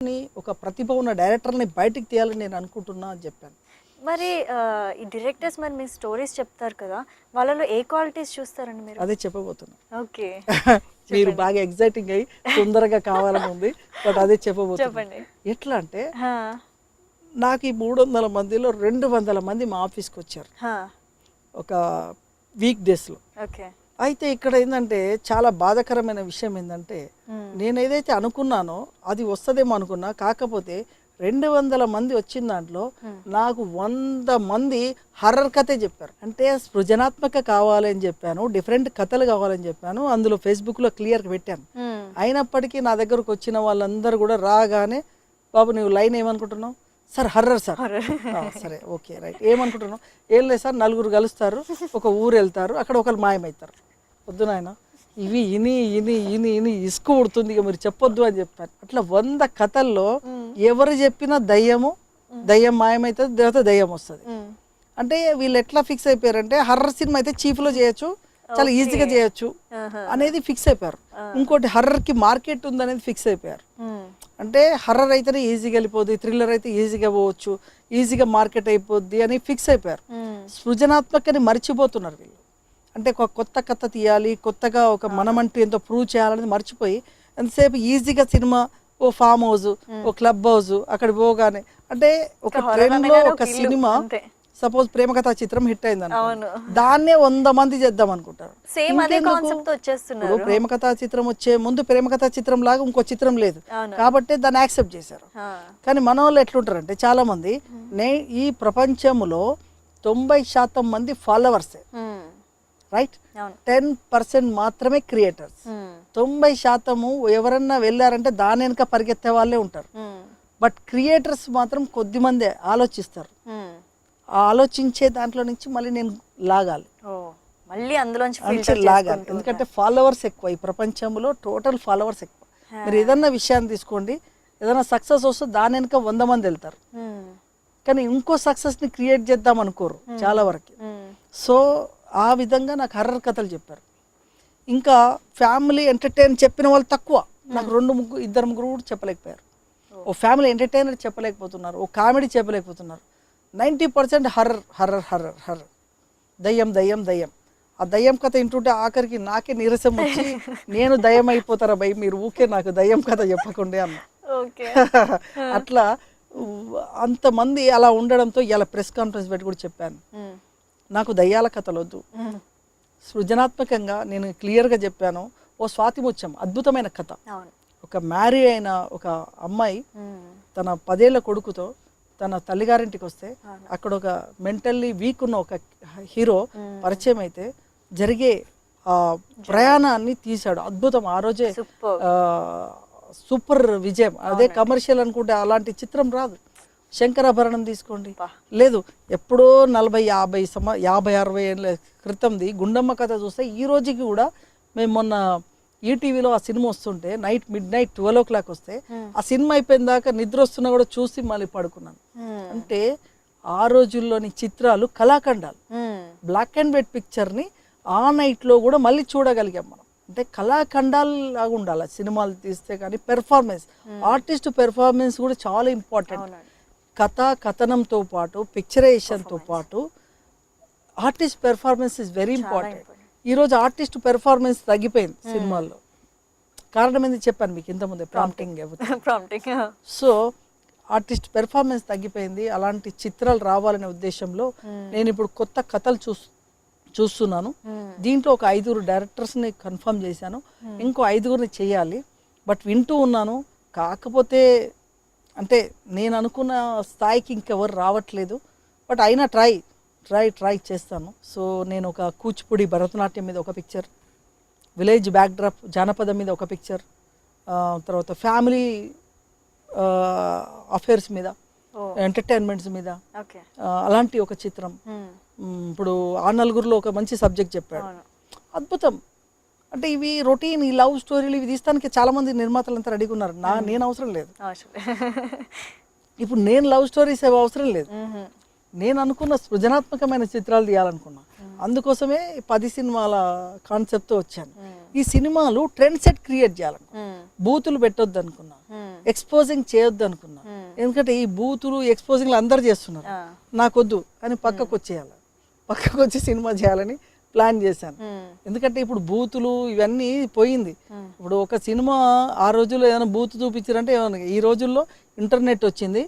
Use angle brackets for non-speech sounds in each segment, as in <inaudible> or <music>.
ని ఒక ప్రతిభ ఉన్న డైరెక్టర్ని బయటికి తీయాలని నేను అనుకుంటున్నా అని చెప్పాను. మరి ఈ డైరెక్టర్స్ మరి మీ స్టోరీస్ చెప్తారు కదా వాళ్ళలో ఏ క్వాలిటీస్ చూస్తారండి మీరు? అదే చెప్పబోతున్నా. ఓకే. <laughs> మీరు బాగా ఎగ్జైటింగ్ అయ్యి తొందరగా కావాలని ఉంది బట్ అదే చెప్పబోతున్నా. చెప్పండి. ఎట్లా అంటే నాకు ఈ మూడు వందల మందిలో రెండు వందల మంది మా ఆఫీస్కి వచ్చారు. ఒక వీక్ డేస్లో ఓకే. అయితే ఇక్కడ ఏంటంటే చాలా బాధాకరమైన విషయం ఏంటంటే నేను ఏదైతే అనుకున్నానో అది వస్తుందేమో అనుకున్నా కాకపోతే రెండు వందల మంది వచ్చిన దాంట్లో నాకు వంద మంది హర్రర్ కథే చెప్పారు. అంటే సృజనాత్మక కావాలని చెప్పాను డిఫరెంట్ కథలు కావాలని చెప్పాను అందులో ఫేస్బుక్లో క్లియర్గా పెట్టాను. అయినప్పటికీ నా దగ్గరకు వచ్చిన వాళ్ళందరూ కూడా రాగానే బాబు నువ్వు లైన్ ఏమనుకుంటున్నావు? Sir horror sir. సరే ఓకే రైట్. ఏమనుకుంటున్నావు? ఏం లేదు సార్ నలుగురు కలుస్తారు ఒక ఊరు వెళ్తారు అక్కడ ఒకరు మాయమవుతారు. వద్దు నాయన. ఇవి ఇని ఇని ఇని ఇని ఇసుక ఉడుతుంది ఇక మీరు చెప్పొద్దు అని చెప్పాను అట్లా వంద కథల్లో ఎవరు చెప్పినా దయ్యము దయ్యం మాయమవుతుంది దేవత దయ్యం వస్తుంది. అంటే వీళ్ళు ఎట్లా ఫిక్స్ అయిపోయారంటే హర్రర్ సినిమా అయితే చీఫ్లో చేయొచ్చు చాలా ఈజీగా చేయొచ్చు అనేది ఫిక్స్ అయిపోయారు. ఇంకోటి హర్రర్కి మార్కెట్ ఉందనేది ఫిక్స్ అయిపోయారు. అంటే హర్రర్ అయితేనే ఈజీగా వెళ్ళిపోద్ది థ్రిల్లర్ అయితే ఈజీగా పోవచ్చు ఈజీగా మార్కెట్ అయిపోద్ది అని ఫిక్స్ అయిపోయారు. సృజనాత్మకని మర్చిపోతున్నారు వీళ్ళు. అంటే ఒక కొత్త కథ తీయాలి కొత్తగా ఒక మనమంటూ ఎంతో ప్రూవ్ చేయాలనేది మర్చిపోయి ఎంతసేపు ఈజీగా సినిమా ఓ ఫామ్ హౌస్ ఓ క్లబ్ హౌస్ అక్కడ పోగానే అంటే ఒక horror ట్రెండ్లో అనగానే ఒక సినిమా. సపోజ్ ప్రేమ కథా చిత్రం హిట్ అయింది అవును. దాన్నే వంద మంది చేద్దాం అనుకుంటారు. సేమ్ అదే? కాన్సెప్ట్ వచ్చేస్తున్నారు. ప్రేమ కథా చిత్రం వచ్చే ముందు ప్రేమ కథా చిత్రం లాగా ఇంకో చిత్రం లేదు. కాబట్టి దాన్ని యాక్సెప్ట్ చేశారు. కానీ మన వాళ్ళు ఎట్లుంటారంటే చాలా మంది నే ఈ ప్రపంచంలో తొంభై శాతం మంది ఫాలోవర్సే రైట్ టెన్ పర్సెంట్ మాత్రమే క్రియేటర్స్ తొంభై శాతము ఎవరన్నా వెళ్ళారంటే దాని వెనుక పరిగెత్తే వాళ్ళే ఉంటారు. బట్ క్రియేటర్స్ మాత్రం కొద్ది మందే ఆలోచిస్తారు. ఆలోచించే దాంట్లో నుంచి మళ్ళీ నేను లాగాలి. మళ్ళీ అందులోంచి లాగాలి. ఎందుకంటే ఫాలోవర్స్ ఎక్కువ ఈ ప్రపంచంలో టోటల్ ఫాలోవర్స్ ఎక్కువ. మీరు ఏదన్నా విషయాన్ని తీసుకోండి ఏదైనా సక్సెస్ వస్తే దాని వెనుక వంద మంది వెళ్తారు. కానీ ఇంకో సక్సెస్ని క్రియేట్ చేద్దాం అనుకోరు చాలా వరకు. సో ఆ విధంగా నాకు హర్రర్ కథలు చెప్పారు. ఇంకా ఫ్యామిలీ ఎంటర్టైన్ చెప్పిన వాళ్ళు తక్కువ. నాకు రెండు ముగ్గురు ఇద్దరు ముగ్గురు కూడా చెప్పలేకపోయారు. ఓ. ఫ్యామిలీ ఎంటర్టైనర్ చెప్పలేకపోతున్నారు ఓ కామెడీ చెప్పలేకపోతున్నారు. Ninety percent horror horror horror horror. దయ్యం దయ్యం దయ్యం. ఆ దయ్యం కథ వింటుంటే ఆఖరికి నాకే నీరసం వచ్చి <laughs> నేను దయ్యం అయిపోతారా భయ్? మీరు ఊకే నాకు దయ్యం కథ చెప్పకుండే అన్న. <laughs> అట్లా అంతమంది అలా ఉండడంతో ఇలా ప్రెస్ కాన్ఫరెన్స్ పెట్టి కూడా చెప్పాను. నాకు దయ్యాల కథలు వద్దు సృజనాత్మకంగా నేను క్లియర్గా చెప్పాను. ఓ స్వాతి ముత్యం అద్భుతమైన కథ. ఒక మ్యారీ అయిన ఒక అమ్మాయి తన పదేళ్ళ కొడుకుతో తన తల్లిగారింటికి వస్తే అక్కడ ఒక మెంటల్లీ వీక్ ఉన్న ఒక హీరో పరిచయం అయితే జరిగే ప్రయాణాన్ని తీశాడు. అద్భుతం. ఆ రోజే సూపర్. విజయం. అదే కమర్షియల్ అనుకుంటే అలాంటి చిత్రం రాదు. శంకరాభరణం తీసుకోండి. లేదు ఎప్పుడో నలభై యాభై సమ యాభై అరవై ఏళ్ళ క్రితంది గుండమ్మ కథ చూస్తే ఈ రోజుకి కూడా మేము మొన్న ఈటీవీలో ఆ సినిమా వస్తుంటే night mid night twelve o'clock వస్తే ఆ సినిమా అయిపోయిన దాకా నిద్ర వస్తున్నా కూడా చూసి మళ్ళీ పడుకున్నాను. అంటే ఆ రోజుల్లోని చిత్రాలు కళాఖండాలు. బ్లాక్ అండ్ వైట్ పిక్చర్ని ఆ నైట్లో కూడా మళ్ళీ చూడగలిగాం మనం. అంటే కళాఖండాలు లాగా ఉండాలి. సినిమాలు తీస్తే కానీ పెర్ఫార్మెన్స్ ఆర్టిస్ట్ పెర్ఫార్మెన్స్ కూడా చాలా ఇంపార్టెంట్. కథ కథనంతో పాటు పిక్చరైజేషన్తో పాటు artist performance is very important ఈరోజు ఆర్టిస్ట్ పెర్ఫార్మెన్స్ తగ్గిపోయింది సినిమాల్లో. కారణం ఏంది చెప్పాను మీకు ఇంతకుముందే prompting prompting so artist performance తగ్గిపోయింది. అలాంటి చిత్రాలు రావాలనే ఉద్దేశంలో నేను ఇప్పుడు కొత్త కథలు చూ చూస్తున్నాను. దీంట్లో ఒక ఐదుగురు డైరెక్టర్స్ని కన్ఫర్మ్ చేశాను. ఇంకో ఐదుగురిని చేయాలి. బట్ వింటూ ఉన్నాను. కాకపోతే అంటే నేను అనుకున్న స్థాయికి ఇంకెవరు రావట్లేదు. బట్ అయినా ట్రై ట్రై ట్రై చేస్తాను. సో నేను ఒక కూచిపూడి భరతనాట్యం మీద ఒక పిక్చర్ విలేజ్ బ్యాక్డ్రాప్ జానపదం మీద ఒక పిక్చర్ తర్వాత ఫ్యామిలీ అఫేర్స్ మీద ఎంటర్టైన్మెంట్స్ మీద అలాంటి ఒక చిత్రం. ఇప్పుడు ఆ నలుగురిలో ఒక మంచి సబ్జెక్ట్ చెప్పాడు. అద్భుతం. అంటే ఇవి రొటీన్ ఈ లవ్ స్టోరీలు ఇవి తీస్తానికి చాలా మంది నిర్మాతలు అంతా రెడీగా ఉన్నారు. నా నేను అవసరం లేదు. ఇప్పుడు నేను లవ్ స్టోరీస్ అవసరం లేదు. నేను అనుకున్న సృజనాత్మకమైన చిత్రాలు తీయాలనుకున్నా. అందుకోసమే పది సినిమాల కాన్సెప్ట్తో వచ్చాను. ఈ సినిమాలు ట్రెండ్ సెట్ క్రియేట్ చేయాలనుకున్నా. బూతులు పెట్టొద్దు అనుకున్నా ఎక్స్పోజింగ్ చేయొద్దు అనుకున్నా ఎందుకంటే ఈ బూతులు ఎక్స్పోజింగ్లు అందరు చేస్తున్నారు. నాకొద్దు అని పక్కకు వచ్చేయాలి పక్కకు వచ్చి సినిమా చేయాలని ప్లాన్ చేశాను. ఎందుకంటే ఇప్పుడు బూతులు ఇవన్నీ పోయింది. ఇప్పుడు ఒక సినిమా ఆ రోజుల్లో ఏదైనా బూత్ చూపించారంటే ఏమన్నా ఈ రోజుల్లో ఇంటర్నెట్ వచ్చింది.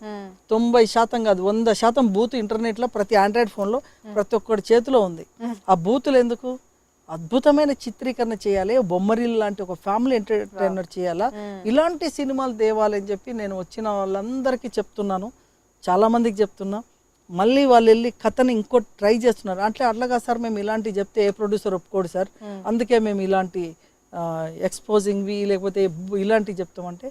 తొంభై శాతం కాదు వంద శాతం బూత్ ఇంటర్నెట్లో ప్రతి ఆండ్రాయిడ్ ఫోన్లో ప్రతి ఒక్కడి చేతిలో ఉంది. ఆ బూతులు ఎందుకు? అద్భుతమైన చిత్రీకరణ చేయాలి బొమ్మరిల్ లాంటి ఒక ఫ్యామిలీ ఎంటర్టైనర్ చేయాలా? ఇలాంటి సినిమాలు తేవాలని చెప్పి నేను వచ్చిన వాళ్ళందరికీ చెప్తున్నాను. చాలా మందికి చెప్తున్నా. మళ్ళీ వాళ్ళు వెళ్ళి కథని ఇంకో ట్రై చేస్తున్నారు. అంటే అట్లాగా సార్ మేము ఇలాంటి చెప్తే ఏ ప్రొడ్యూసర్ ఒప్పుకోడు సార్. అందుకే మేము ఇలాంటి ఎక్స్పోజింగ్వి లేకపోతే ఇలాంటివి చెప్తామంటే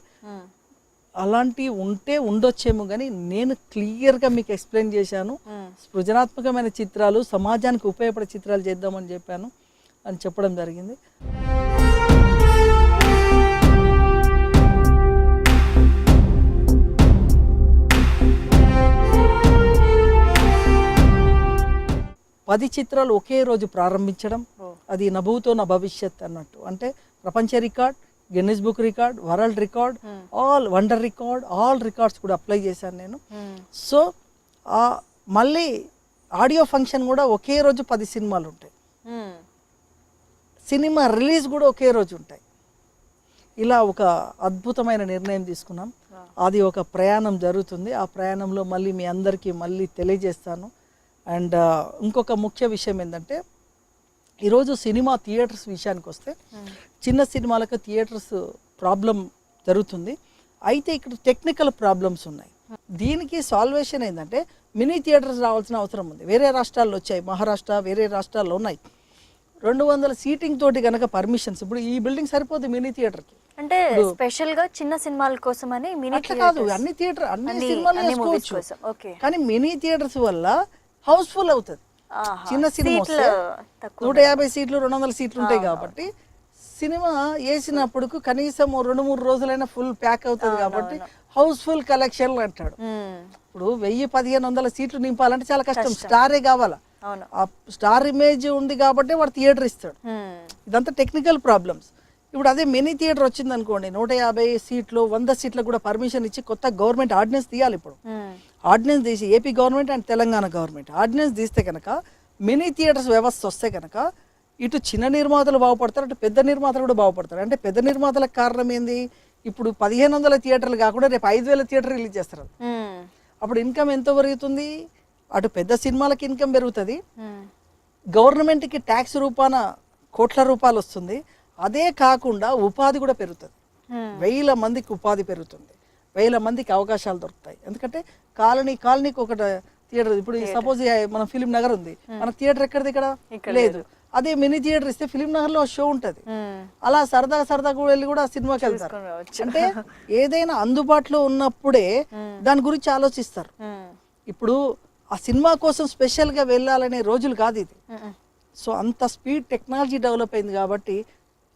అలాంటివి ఉంటే ఉండొచ్చేమో కానీ నేను క్లియర్గా మీకు ఎక్స్ప్లెయిన్ చేశాను. సృజనాత్మకమైన చిత్రాలు సమాజానికి ఉపయోగపడే చిత్రాలు చేద్దామని చెప్పాను అని చెప్పడం జరిగింది. పది చిత్రాలు ఒకే రోజు ప్రారంభించడం అది నభూతో నా భవిష్యత్ అన్నట్టు. అంటే ప్రపంచ record Guinness book record world record all wonder record all records కూడా అప్లై చేశాను నేను. సో ఆ మళ్ళీ ఆడియో ఫంక్షన్ కూడా ఒకే రోజు పది సినిమాలు ఉంటాయి. సినిమా రిలీజ్ కూడా ఒకే రోజు ఉంటాయి. ఇలా ఒక అద్భుతమైన నిర్ణయం తీసుకున్నాం. అది ఒక ప్రయాణం జరుగుతుంది. ఆ ప్రయాణంలో మళ్ళీ మీ అందరికీ మళ్ళీ తెలియజేస్తాను. అండ్ ఇంకొక ముఖ్య విషయం ఏంటంటే ఈరోజు సినిమా థియేటర్స్ విషయానికి వస్తే చిన్న సినిమాలకు థియేటర్స్ ప్రాబ్లం జరుగుతుంది. అయితే ఇక్కడ టెక్నికల్ ప్రాబ్లమ్స్ ఉన్నాయి. దీనికి సాల్వేషన్ ఏంటంటే మినీ థియేటర్స్ రావాల్సిన అవసరం ఉంది. వేరే రాష్ట్రాల్లో వచ్చాయి. మహారాష్ట్ర వేరే రాష్ట్రాల్లో ఉన్నాయి. రెండు వందల సీటింగ్ తోటి కనుక పర్మిషన్స్ ఇప్పుడు ఈ బిల్డింగ్ సరిపోతుంది మినీ థియేటర్కి. అంటే స్పెషల్గా చిన్న సినిమాల కోసం అని మినీ కాదు అన్ని థియేటర్ అన్ని సినిమాలు వేసుకోవచ్చు. కానీ మినీ థియేటర్స్ వల్ల హౌస్ఫుల్ అవుతుంది. చిన్న సినిమా నూట యాభై సీట్లు రెండు వందల సీట్లు ఉంటాయి కాబట్టి సినిమా వేసినప్పుడు కనీసం రెండు మూడు రోజులైనా ఫుల్ ప్యాక్ అవుతుంది కాబట్టి హౌస్ఫుల్ కలెక్షన్లు అంటాడు. ఇప్పుడు వెయ్యి పదిహేను వందల సీట్లు నింపాలంటే చాలా కష్టం. స్టారే కావాలా? ఆ స్టార్ ఇమేజ్ ఉంది కాబట్టి వాడు థియేటర్ ఇస్తాడు. ఇదంతా టెక్నికల్ ప్రాబ్లమ్స్. ఇప్పుడు అదే మినీ థియేటర్ వచ్చింది అనుకోండి నూట యాభై సీట్లు వంద సీట్లకు కూడా పర్మిషన్ ఇచ్చి కొత్త గవర్నమెంట్ ఆర్డినెన్స్ తీయాలి ఇప్పుడు. ఆర్డినెన్స్ తీసి AP government and Telangana government. Ordinance తీస్తే కనుక మినీ థియేటర్స్ వ్యవస్థ వస్తే కనుక ఇటు చిన్న నిర్మాతలు బాగుపడతారు అటు పెద్ద నిర్మాతలు కూడా బాగుపడతారు. అంటే పెద్ద నిర్మాతలకు కారణం ఏంది? ఇప్పుడు పదిహేను వందల థియేటర్లు కాకుండా రేపు ఐదు వేల థియేటర్ రిలీజ్ చేస్తారు. అప్పుడు ఇన్కమ్ ఎంత పెరుగుతుంది? అటు పెద్ద సినిమాలకి ఇన్కమ్ పెరుగుతుంది. గవర్నమెంట్కి ట్యాక్స్ రూపాన కోట్ల రూపాయలు వస్తుంది. అదే కాకుండా ఉపాధి కూడా పెరుగుతుంది. వేల మందికి ఉపాధి పెరుగుతుంది. వేల మందికి అవకాశాలు దొరుకుతాయి. ఎందుకంటే కాలనీ కాలనీకి ఒక థియేటర్ ఇప్పుడు సపోజ్ మన ఫిలిం నగర్ ఉంది. మన థియేటర్ ఎక్కడిది ఇక్కడ? లేదు. అదే మినీ థియేటర్ ఇస్తే ఫిలిం నగర్లో షో ఉంటది. అలా సరదా సరదా కూడా వెళ్ళి కూడా సినిమాకి వెళ్తారు. అంటే ఏదైనా అందుబాటులో ఉన్నప్పుడే దాని గురించి ఆలోచిస్తారు. ఇప్పుడు ఆ సినిమా కోసం స్పెషల్గా వెళ్ళాలనే రోజులు కాదు ఇది. సో అంత స్పీడ్ టెక్నాలజీ డెవలప్ అయింది కాబట్టి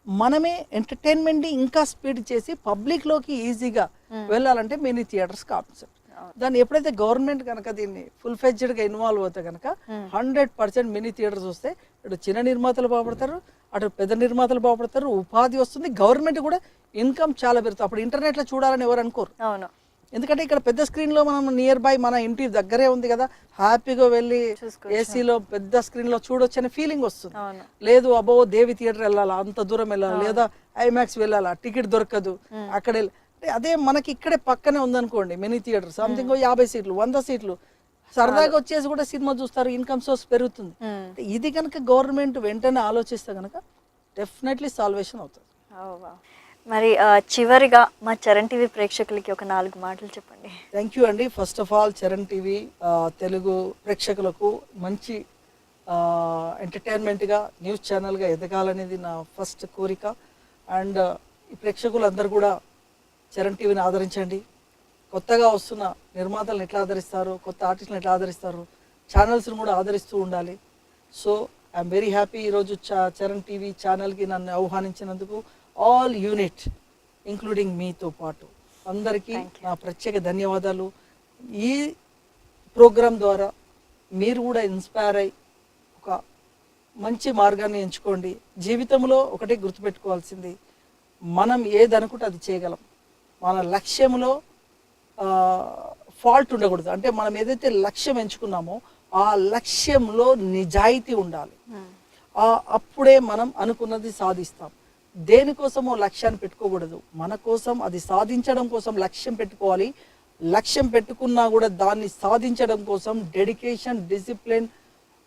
మనమే ఎంటర్టైన్మెంట్ ఇంకా స్పీడ్ చేసి పబ్లిక్లోకి ఈజీగా వెళ్ళాలంటే మినీ థియేటర్స్ కాన్సెప్ట్ దాన్ని ఎప్పుడైతే గవర్నమెంట్ కనుక దీన్ని ఫుల్గా ఇన్వాల్వ్ అవుతే కనుక హండ్రెడ్ పర్సెంట్ మినీ థియేటర్స్ వస్తే ఇటు చిన్న నిర్మాతలు బాగుపడతారు అటు పెద్ద నిర్మాతలు బాగుపడతారు ఉపాధి వస్తుంది గవర్నమెంట్ కూడా ఇన్కమ్ చాలా పెరుగుతుంది. అప్పుడు ఇంటర్నెట్లో చూడాలని ఎవరు అనుకోరు. అవును. ఎందుకంటే ఇక్కడ పెద్ద స్క్రీన్లో మనం నియర్ బై మన ఇంటి దగ్గరే ఉంది కదా హ్యాపీగా వెళ్ళి. ఏసీలో పెద్ద స్క్రీన్లో చూడొచ్చు అనే ఫీలింగ్ వస్తుంది. లేదు అబ్బో దేవి థియేటర్ వెళ్ళాలా? అంత దూరం వెళ్ళాలా? లేదా ఐమాక్స్ వెళ్ళాలా? టికెట్ దొరకదు. అక్కడ అదే మనకి ఇక్కడే పక్కనే ఉందనుకోండి మినీ థియేటర్ సంథింగ్ యాభై సీట్లు వంద సీట్లు. సరదాగా వచ్చేసి కూడా సినిమా చూస్తారు ఇన్కమ్ సోర్స్ పెరుగుతుంది. ఇది కనుక గవర్నమెంట్ వెంటనే ఆలోచిస్తే కనుక డెఫినెట్లీ సాల్వేషన్ అవుతుంది. మరి చివరిగా మా చరణ్ టీవీ ప్రేక్షకులకి ఒక నాలుగు మాటలు చెప్పండి. థ్యాంక్ యూ అండి. First of all Charan TV Telugu ప్రేక్షకులకు మంచి ఎంటర్టైన్మెంట్గా న్యూస్ ఛానల్గా ఎదగాలనేది నా ఫస్ట్ కోరిక. అండ్ ఈ ప్రేక్షకులందరూ కూడా చరణ్ టీవీని ఆదరించండి. కొత్తగా వస్తున్న నిర్మాతలను ఎట్లా ఆదరిస్తారు కొత్త ఆర్టిస్టులను ఎట్లా ఆదరిస్తారు ఛానల్స్ని కూడా ఆదరిస్తూ ఉండాలి. సో ఐఎమ్ వెరీ హ్యాపీ ఈరోజు చ చరణ్ టీవీ ఛానల్కి నన్ను ఆహ్వానించినందుకు. ఆల్ యూనిట్ ఇంక్లూడింగ్ మీతో పాటు. అందరికీ నా ప్రత్యేక ధన్యవాదాలు. ఈ ప్రోగ్రాం ద్వారా మీరు కూడా ఇన్స్పైర్ అయ్యి ఒక మంచి మార్గాన్ని ఎంచుకోండి. జీవితంలో ఒకటి గుర్తుపెట్టుకోవాల్సింది. మనం ఏది అనుకుంటే అది చేయగలం. మన లక్ష్యంలో ఫాల్ట్ ఉండకూడదు. అంటే మనం ఏదైతే లక్ష్యం ఎంచుకున్నామో ఆ లక్ష్యంలో నిజాయితీ ఉండాలి. ఆ అప్పుడే మనం అనుకున్నది సాధిస్తాం. దేనికోసమో లక్ష్యాన్ని పెట్టుకోకూడదు. మన కోసం అది సాధించడం కోసం లక్ష్యం పెట్టుకోవాలి. లక్ష్యం పెట్టుకున్నా కూడా దాన్ని సాధించడం కోసం డెడికేషన్ డిసిప్లిన్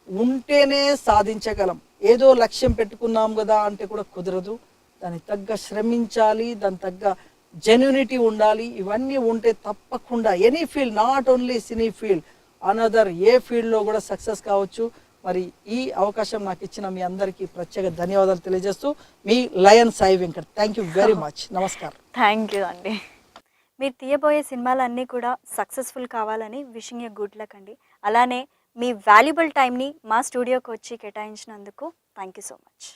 ఉంటేనే సాధించగలం. ఏదో లక్ష్యం పెట్టుకున్నాం కదా అంటే కూడా కుదరదు. దాని తగ్గ శ్రమించాలి దాని తగ్గ జెన్యునిటీ ఉండాలి. ఇవన్నీ ఉంటే తప్పకుండా any field not only cine field another a ఫీల్డ్లో కూడా సక్సెస్ కావచ్చు. మరి ఈ అవకాశం నాకు ఇచ్చిన మీ అందరికీ ప్రత్యేక ధన్యవాదాలు తెలియజేస్తూ మీ Lion Sai Venkat. Thank you very much నమస్కారం. థ్యాంక్ యూ అండి. మీరు తీయబోయే సినిమాలన్నీ కూడా సక్సెస్ఫుల్ కావాలని విషింగ్ ఏ గుడ్ లక్ అండి. అలానే మీ వాల్యుబుల్ టైంని మా స్టూడియోకి వచ్చి కేటాయించినందుకు థ్యాంక్ యూ సో మచ్